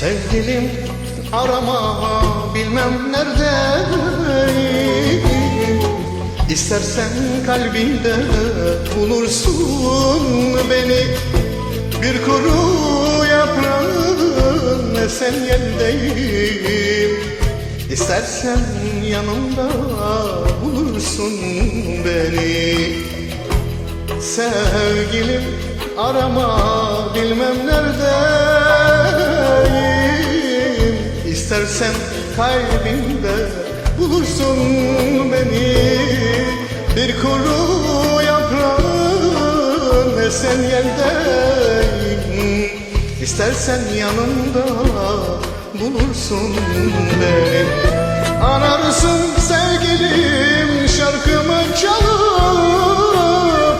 Sevgilim arama bilmem neredeyim İstersen kalbinde bulursun beni. Bir kuru yaprağın esen yeldeyim İstersen yanımda bulursun beni. Sevgilim arama bilmem neredeyim İstersen kalbimde bulursun beni. Bir kuru yaprağın esen yerdeyim. İstersen yanımda bulursun beni. Ararsın sevgilim şarkımı çalıp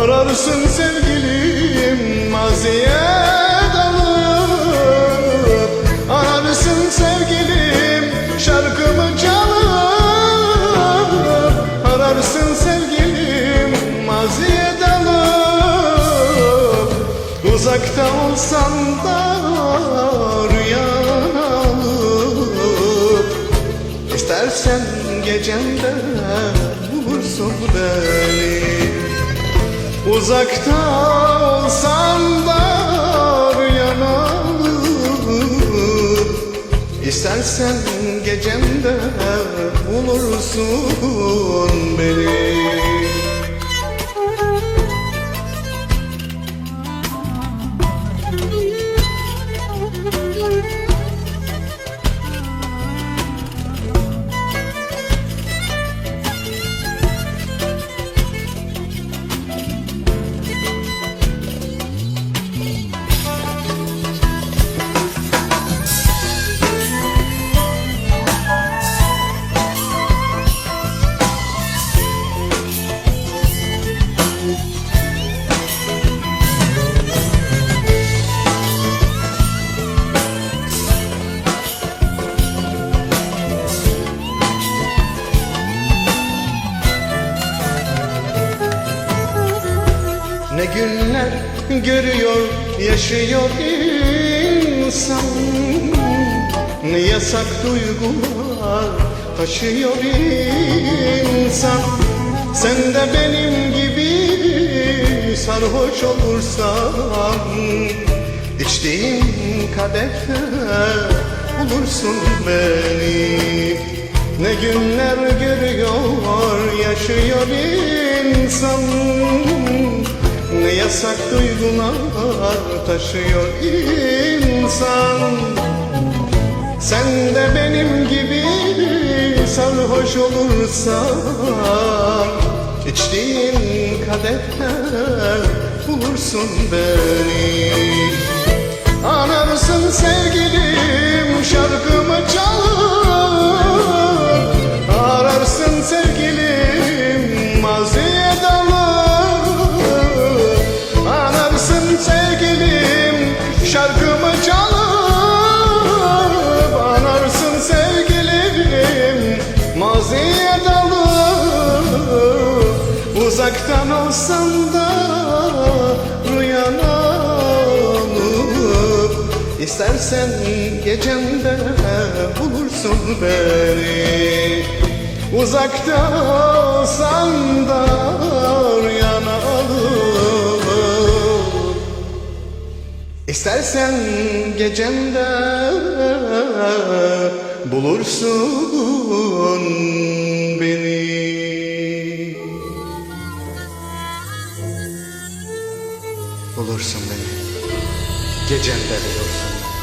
Ararsın sevgilim maziye olsan da rüyana İstersen gecemde bulursun beni. Uzakta olsam da rüyana İstersen gecemde bulursun beni günler görüyor, yaşıyor insan. Ne yasak duygular taşıyor insan. Sen de benim gibi sarhoş olursan İçtiğim kadehte bulursun beni. Ne günler görüyor, yaşıyor insan yasak duygular taşıyor insan. Sen de benim gibi sarhoş olursan İçtiğin kadehte bulursun beni. Anlarsın sevgilim şarkımı Uzaktan olsam da rüyana alıp İstersen gecemde bulursun beni. Uzakta olsam da rüyana alıp İstersen gecemde bulursun Bulursun beni Gecemde bulursun